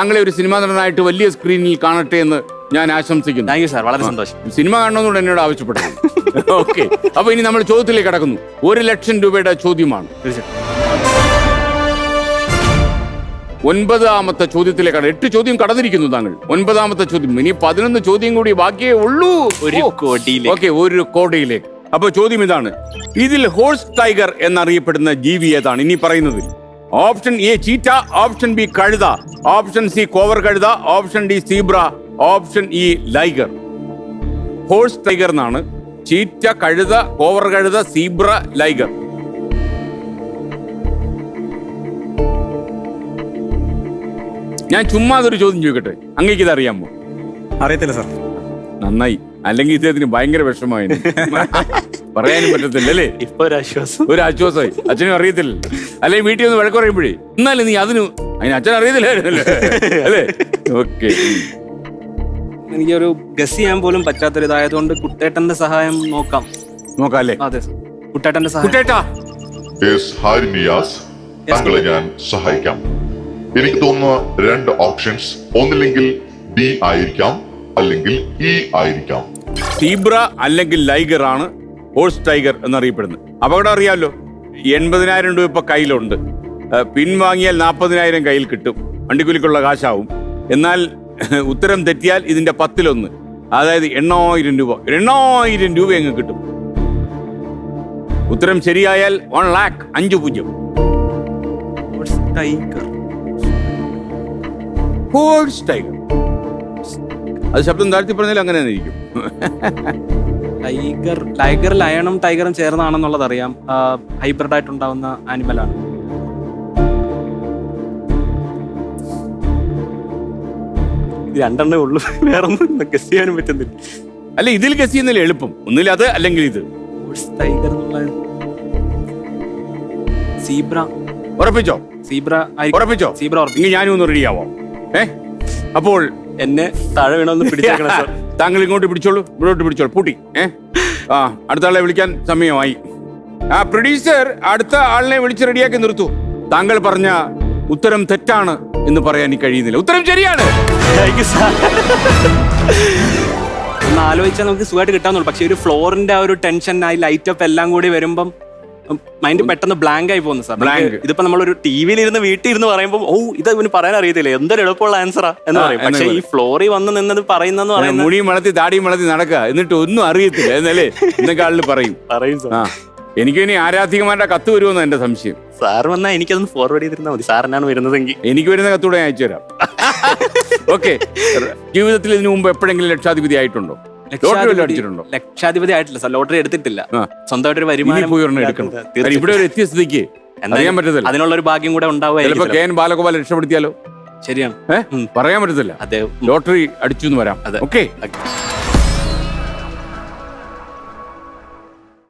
താങ്കളെ ഒരു സിനിമാ നടനായിട്ട് വലിയ സ്ക്രീനിൽ കാണട്ടെ എന്ന് ഞാൻ ആശംസിക്കുന്നു. താങ്ക് യു സാർ വളരെ സന്തോഷം. സിനിമ കാണണമെന്നോട് എന്നോട് ആവശ്യപ്പെട്ടു ഓക്കെ അപ്പൊ ഇനി നമ്മൾ ചോദ്യത്തിലേക്ക് കടക്കുന്നു. ഒരു ലക്ഷം രൂപയുടെ ചോദ്യമാണ്. ഒൻപതാമത്തെ ചോദ്യത്തിലേക്ക് കട എട്ട് ചോദ്യം കടന്നിരിക്കുന്നു താങ്കൾ. ഒൻപതാമത്തെ ചോദ്യം. ഇനി പതിനൊന്ന് ചോദ്യം കൂടി ബാക്കിയേ ഉള്ളൂ. ഒരു കോടിയിലേക്ക്. ഓക്കെ ഒരു കോടിയിലേക്ക്. അപ്പൊ ചോദ്യം ഇതാണ്. ഇതിൽ ഹോഴ്സ് ടൈഗർ എന്നറിയപ്പെടുന്ന ജീവി ഏതാണ്? ഇനി പറയുന്നതിൽ option A cheetah option B കഴുത. ഓപ്ഷൻ സി കോവർ കഴുത. Option D zebra option E liger horse tiger എന്നാണ്. ചീറ്റ കഴുത കോവർ കഴുത സീബ്ര ലൈഗർ ഞാൻ ചുമ്മാ അതൊരു ചോദ്യം ചോദിക്കട്ടെ? അങ്ങേക്ക് ഇത് അറിയാമോ അറിയത്തില്ല സാർ നന്നായി. അല്ലെങ്കിൽ ഇദ്ദേഹത്തിന് ഭയങ്കര വിഷമമായി പറയാനും പറ്റത്തില്ല അല്ലേ? ഇപ്പൊ ഒരു ആശ്വാസം. ഒരു ആശ്വാസമായി. അച്ഛനും അറിയത്തില്ല. അല്ലെങ്കിൽ വീട്ടിൽ ഒന്ന് വഴക്ക് പറയുമ്പോഴേ? എന്നാലും നീ അതിന് അതിന് അച്ഛൻ അറിയത്തില്ലായിരുന്നല്ലേ. അല്ലേ? ഓക്കെ. എനിക്കൊരു ഗസ് ചെയ്യാൻ പോലും പറ്റാത്തൊരു ഇതായതുകൊണ്ട് കുട്ടേട്ടന്റെ സഹായം നോക്കാം. നോക്കാം അല്ലേ? അതെ കുട്ടേട്ടന്റെ സഹായം. കുട്ടേട്ടാ! താങ്കളെ ഞാൻ സഹായിക്കാം. എനിക്ക് തോന്നുന്ന രണ്ട് ഓപ്ഷൻസ് ഒന്നില്ലെങ്കിൽ ബി ആയിരിക്കാം. അല്ലെങ്കിൽ ഇ ആയിരിക്കാം. സീബ്ര അല്ലെങ്കിൽ ലൈഗർ ആണ് ഹോഴ്സ് ടൈഗർ എന്നറിയപ്പെടുന്നത്. അപകടം അറിയാമല്ലോ എൺപതിനായിരം രൂപ ഇപ്പൊ കയ്യിലുണ്ട്. പിൻവാങ്ങിയാൽ നാൽപ്പതിനായിരം കയ്യിൽ കിട്ടും. വണ്ടിക്കൂലിക്കുള്ള കാശാവും. എന്നാൽ ഉത്തരം തെറ്റിയാൽ ഇതിന്റെ പത്തിലൊന്ന്. അതായത് എണ്ണായിരം രൂപ. എണ്ണായിരം രൂപ അങ്ങ് കിട്ടും? ഉത്തരം ശരിയായാൽ വൺ ലാക്ക് അഞ്ചു പൂജ്യം. ടൈഗർ ഹോഴ്സ് ടൈഗർ അത് ശബ്ദം താഴ്ത്തി പറഞ്ഞാൽ അങ്ങനെ തന്നെ ഇരിക്കും. ടൈഗർ ടൈഗർ ലയണും ടൈഗറും ചേർന്നാണെന്നുള്ളത് അറിയാം ഹൈബ്രിഡ് ആയിട്ട് ആയിട്ടുണ്ടാവുന്ന ആനിമലാണ് രണ്ടെണ്ണേ ഉള്ളു. വേറെ ഒന്നും ഗസ് ചെയ്യാനും പറ്റുന്നില്ല. അല്ല ഇതിൽ ഗസ് ചെയ്യുന്നില്ല എളുപ്പം. ഒന്നില്ല അത് അല്ലെങ്കിൽ ഇത്. ടൈഗർ സീബ്ര ഉറപ്പിച്ചോ? സീബ്ര ഉറപ്പിച്ചോ? സീബ്ര ഞാനും ഒന്ന് റെഡിയാവോ ഏ? അപ്പോൾ എന്നെ താഴെ വീണൊന്ന് പിടിച്ചേക്കണം സാർ താങ്കൾ ഇങ്ങോട്ട് പിടിച്ചോളൂ ഇവിടോട്ട് പിടിച്ചോളൂ. പൂട്ടി. ഏ? ആ അടുത്ത ആളെ വിളിക്കാൻ സമയമായി. ആ പ്രൊഡ്യൂസർ അടുത്ത ആളിനെ വിളിച്ച് റെഡിയാക്കി നിർത്തു. താങ്കൾ പറഞ്ഞ ഉത്തരം തെറ്റാണ് എന്ന് പറയാൻ എനിക്ക് കഴിയുന്നില്ല. ഉത്തരം ശരിയാണ്. ഒന്ന് ആലോചിച്ചാൽ നമുക്ക് സുഖമായിട്ട് കിട്ടാന്നുള്ളൂ പക്ഷെ ഒരു ഫ്ലോറിന്റെ ആ ഒരു ടെൻഷൻ ആ ലൈറ്റപ്പ് എല്ലാം കൂടി വരുമ്പം മൈൻഡ് പെട്ടെന്ന് ബ്ലാങ്ക് ആയി പോകുന്നു സാർ ബ്ലാങ്ക് ഇതിപ്പോ നമ്മളൊരു ടി വിയിൽ ഇരുന്ന് വീട്ടിൽ ഇരുന്ന് പറയുമ്പോൾ ഓ ഇത് ഇവന് പറയാൻ അറിയത്തില്ല എന്തൊരു എളുപ്പമുള്ള ആൻസറാ എന്ന് പറയും. പക്ഷെ ഈ ഫ്ലോറി വന്ന് നിന്നത് പറയുന്നെന്ന് പറയുന്നത് മുടിയും വളർത്തി താടിയും വളർത്തി നടക്കുക. എന്നിട്ട് ഒന്നും അറിയത്തില്ല. എന്നല്ലേ? എന്നൊക്കെ ആളിൽ പറയും. പറയും സാർ എനിക്ക് ഇനി ആരാധികമാരുടെ കത്ത് വരുമെന്ന് എന്റെ സംശയം. സാർ വന്നാൽ എനിക്കതൊന്ന് ഫോർവേഡ് ചെയ്തിരുന്നാൽ മതി. സാറിനാണ് വരുന്നതെങ്കിൽ. എനിക്ക് വരുന്ന കത്തൂടെ ഞാൻ അയച്ചു തരാം ഓക്കെ ജീവിതത്തിൽ ഇതിനു മുമ്പ് എപ്പോഴെങ്കിലും ലക്ഷാധിപതി ആയിട്ടുണ്ടോ? ലക്ഷാധിപതി ആയിട്ടില്ല. സാർ ലോട്ടറി എടുത്തിട്ടില്ല. സ്വന്തമായിട്ട് ഒരു വരുമാനം ഇവിടെ ഒരു എത്തിയ സ്ഥിതിക്ക് അറിയാൻ പറ്റത്തില്ല. അതിനുള്ള ഒരു ഭാഗ്യം കൂടെ ചിലപ്പോ ഉണ്ടാവുമായിരിക്കും കെ എൻ ബാലഗോപാൽ രക്ഷപ്പെടുത്തിയാലോ? ശരിയാണ്. പറയാൻ പറ്റത്തില്ല. അതെ. ലോട്ടറി അടിച്ചു വരാം. ഓക്കെ.